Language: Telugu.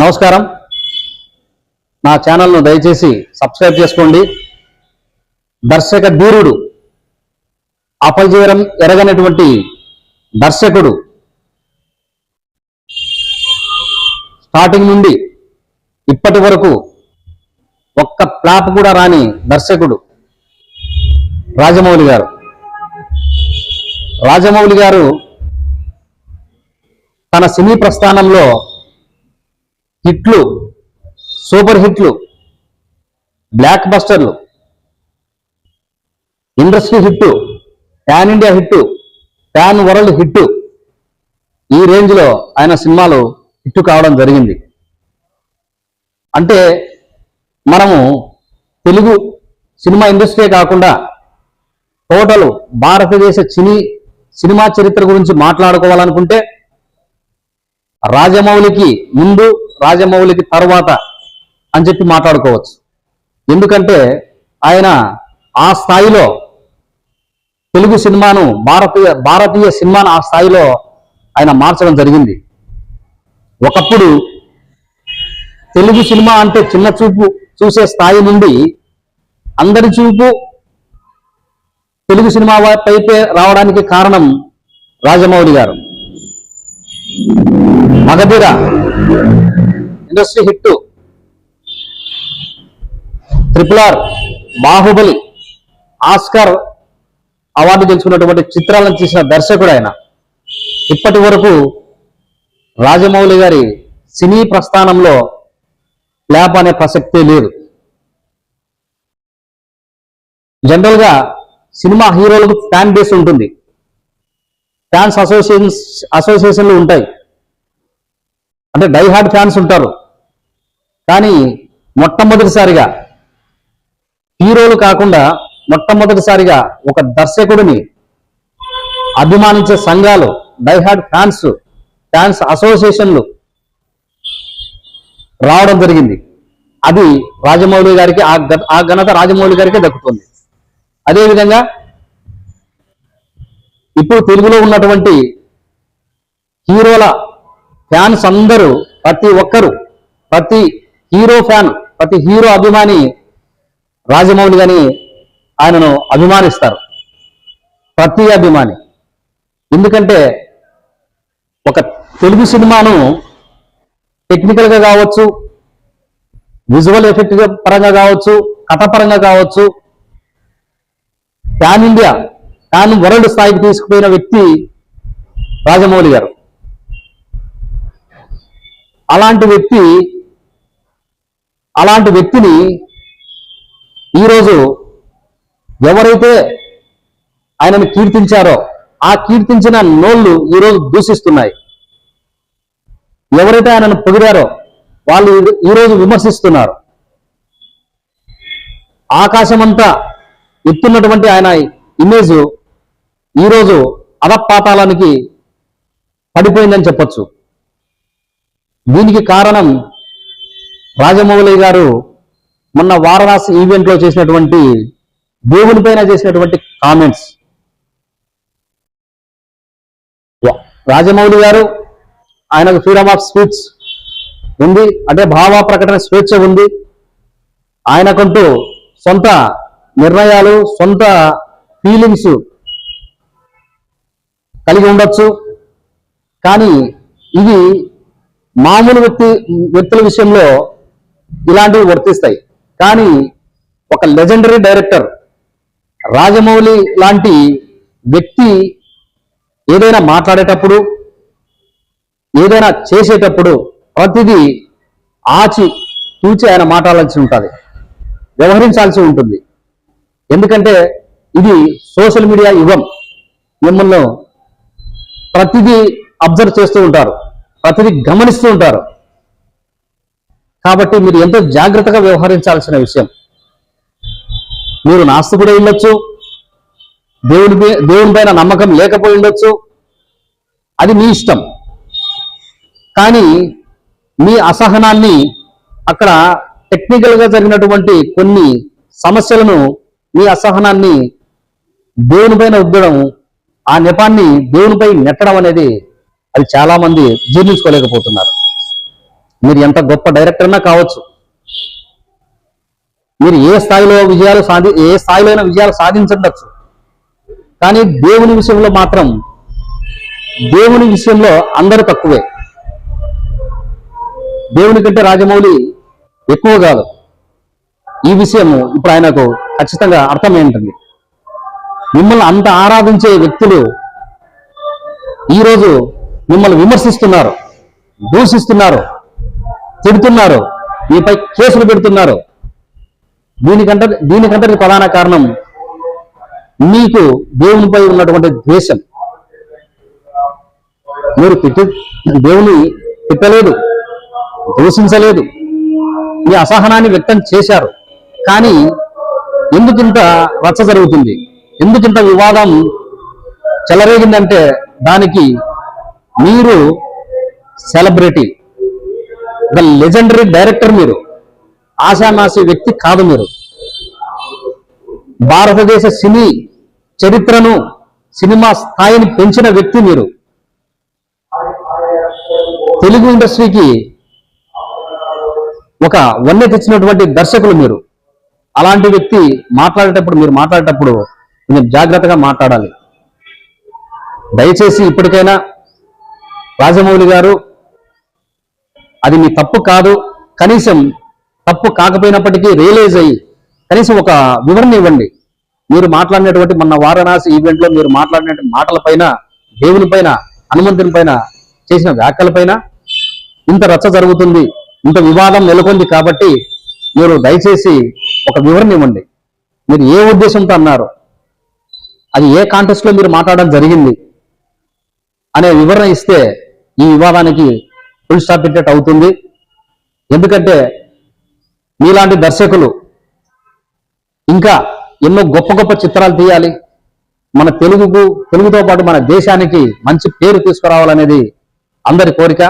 నమస్కారం. నా ఛానల్ను దయచేసి సబ్స్క్రైబ్ చేసుకోండి. దర్శక ధీరుడు అపజీవరం ఎరగనటువంటి దర్శకుడు స్టార్టింగ్ నుండి ఇప్పటి వరకు ఒక్క ప్లాప్ కూడా రాని దర్శకుడు రాజమౌళి గారు. రాజమౌళి గారు తన సినీ ప్రస్థానంలో హిట్లు సూపర్ హిట్లు block బస్టర్లు industry hit pan India hit pan world hit ఈ రేంజ్లో ఆయన సినిమాలు హిట్టు కావడం జరిగింది. అంటే మనము తెలుగు సినిమా ఇండస్ట్రీ కాకుండా టోటల్ భారతదేశ చిని సినిమా చరిత్ర గురించి మాట్లాడుకోవాలనుకుంటే రాజమౌళికి ముందు రాజమౌళికి తర్వాత అని చెప్పి మాట్లాడుకోవచ్చు. ఎందుకంటే ఆయన ఆ స్థాయిలో తెలుగు సినిమాను భారతీయ భారతీయ సినిమాను ఆ స్థాయిలో ఆయన మార్చడం జరిగింది. ఒకప్పుడు తెలుగు సినిమా అంటే చిన్న చూపు చూసే స్థాయి నుండి అందరి చూపు తెలుగు సినిమా వైపే రావడానికి కారణం Rajamouli garu. Magadheera. Industry hit triple R Baahubali Oscar award గెలుచుకున్నటువంటి చిత్రాలను తీసిన దర్శకుడు ఆయన. ఇప్పటి వరకు రాజమౌళి గారి సినీ ప్రస్థానంలో ల్యాప్ అనే ప్రసక్తే లేదు. జనరల్గా సినిమా హీరోలకు ఫ్యాన్ బేస్ ఉంటుంది. ఫ్యాన్స్ అసోసియేషన్స్ అసోసియేషన్లు ఉంటాయి. అంటే డైహార్డ్ ఫ్యాన్స్ ఉంటారు. కానీ మొట్టమొదటిసారిగా హీరోలు కాకుండా మొట్టమొదటిసారిగా ఒక దర్శకుడిని అభిమానించే సంఘాలు డైహార్డ్ ఫ్యాన్స్ ఫ్యాన్స్ అసోసియేషన్లు రావడం జరిగింది. అది రాజమౌళి గారికి ఆ గ- ఆ ఘనత రాజమౌళి గారికి దక్కుతుంది. అదేవిధంగా ఇప్పుడు తెలుగులో ఉన్నటువంటి హీరోల ఫ్యాన్స్ అందరూ ప్రతి ఒక్కరు ప్రతి హీరో ఫ్యాన్ ప్రతి హీరో అభిమాని రాజమౌళి గాని ఆయనను అభిమానిస్తారు. ప్రతి అభిమాని. ఎందుకంటే ఒక తెలుగు సినిమాను టెక్నికల్గా కావచ్చు విజువల్ ఎఫెక్ట్ పరంగా కావచ్చు కథ పరంగా కావచ్చు ప్యాన్ ఇండియా తాను వరల్డ్ స్థాయికి తీసుకుపోయిన వ్యక్తి రాజమౌళి గారు. అలాంటి వ్యక్తి అలాంటి వ్యక్తిని ఈరోజు ఎవరైతే ఆయనను కీర్తించారో ఆ కీర్తించిన నోళ్ళు ఈరోజు దూషిస్తున్నాయి. ఎవరైతే ఆయనను పొగిడారో వాళ్ళు ఈ- ఈరోజు విమర్శిస్తున్నారు. ఆకాశమంతా ఎత్తున్నటువంటి ఆయన ఇమేజ్ ఈరోజు అధపాతాళానికి పడిపోయిందని చెప్పొచ్చు. దీనికి కారణం రాజమౌళి గారు మొన్న వారణాసి ఈవెంట్లో చేసినటువంటి దేవుని పైన చేసినటువంటి కామెంట్స్. రాజమౌళి గారు ఆయనకు ఫ్రీడమ్ ఆఫ్ స్పీచ్ ఉంది అంటే భావ ప్రకటన స్వేచ్ఛ ఉంది. ఆయనకంటూ సొంత నిర్ణయాలు సొంత ఫీలింగ్స్ కలిగి ఉండొచ్చు. కానీ ఇది మామూలు వ్యక్తి వ్యక్తుల విషయంలో ఇలాంటివి వర్తిస్తాయి. కానీ ఒక లెజెండరీ డైరెక్టర్ రాజమౌళి లాంటి వ్యక్తి ఏదైనా మాట్లాడేటప్పుడు ఏదైనా చేసేటప్పుడు ప్రతిదీ ఆచి తూచి ఆయన మాట్లాడాల్సి ఉంటుంది. వ్యవహరించాల్సి ఉంటుంది. ఎందుకంటే ఇది సోషల్ మీడియా యుగం. మిమ్మల్ని ప్రతిదీ అబ్జర్వ్ చేస్తూ ఉంటారు. ప్రతిదీ గమనిస్తూ ఉంటారు. కాబట్టి మీరు ఎంతో జాగ్రత్తగా వ్యవహరించాల్సిన విషయం. మీరు నాస్తికుడే ఉండొచ్చు. దేవుని దేవుని పైన నమ్మకం లేకపోయి ఉండొచ్చు. అది మీ ఇష్టం. కానీ మీ అసహనాన్ని అక్కడ టెక్నికల్గా జరిగినటువంటి కొన్ని సమస్యలను మీ అసహనాన్ని దేవునిపైన ఉద్దడం ఆ నెపాన్ని దేవునిపై నెట్టడం అనేది అది చాలా మంది జీర్ణించుకోలేకపోతున్నారు. మీరు ఎంత గొప్ప డైరెక్టర్ అన్నా కావచ్చు. మీరు ఏ స్థాయిలో విజయాలు సాధి ఏ స్థాయిలో విజయాలు సాధించవచ్చు కానీ దేవుని విషయంలో మాత్రం దేవుని విషయంలో అందరూ తక్కువే. దేవుని కంటే రాజమౌళి ఎక్కువ కాదు. ఈ విషయము ఇప్పుడు ఆయనకు ఖచ్చితంగా అర్థమైంటుంది మిమ్మల్ని అంత ఆరాధించే వ్యక్తులు ఈరోజు మిమ్మల్ని విమర్శిస్తున్నారు దూషిస్తున్నారు తిడుతున్నారు మీపై కేసులు పెడుతున్నారు. దీనికంటే దీనికంటే ప్రధాన కారణం మీకు దేవునిపై ఉన్నటువంటి ద్వేషం. మీరు తిట్టి దేవుని తిట్టలేదు దూషించలేదు మీ అసహనాన్ని వ్యక్తం చేశారు. కానీ ఎందుకింత రచ్చ జరుగుతుంది? ఎందుకింత వివాదం చెలరేగిందంటే దానికి మీరు సెలబ్రిటీ ఒక లెజెండరీ డైరెక్టర్ మీరు ఆశామాసి వ్యక్తి కాదు మీరు. భారతదేశ సినీ చరిత్రను సినిమా స్థాయిని పెంచిన వ్యక్తి మీరు. తెలుగు ఇండస్ట్రీకి ఒక వన్నె తెచ్చినటువంటి దర్శకులు మీరు. అలాంటి వ్యక్తి మాట్లాడేటప్పుడు మీరు మాట్లాడేటప్పుడు కొంచెం జాగ్రత్తగా మాట్లాడాలి. దయచేసి ఇప్పటికైనా రాజమౌళి గారు అది మీ తప్పు కాదు. కనీసం తప్పు కాకపోయినప్పటికీ రియలైజ్ అయ్యి కనీసం ఒక వివరణ ఇవ్వండి. మీరు మాట్లాడినటువంటి మొన్న వారణాసి ఈవెంట్లో మీరు మాట్లాడిన మాటలపైన దేవుని పైన హనుమంతుని పైన చేసిన వ్యాఖ్యలపైన ఇంత రచ్చ జరుగుతుంది ఇంత వివాదం నెలకొంది కాబట్టి మీరు దయచేసి ఒక వివరణ ఇవ్వండి. మీరు ఏ ఉద్దేశంతో అన్నారు? అది ఏ కాంటెస్ట్లో మీరు మాట్లాడడం జరిగింది అనే వివరణ ఇస్తే ఈ వివాదానికి ఫుల్ స్టాప్ పెట్టేట్ అవుతుంది. ఎందుకంటే మీలాంటి దర్శకులు ఇంకా ఎన్నో గొప్ప గొప్ప చిత్రాలు తీయాలి. మన తెలుగుకు తెలుగుతో పాటు మన దేశానికి మంచి పేరు తీసుకురావాలనేది అందరి కోరిక.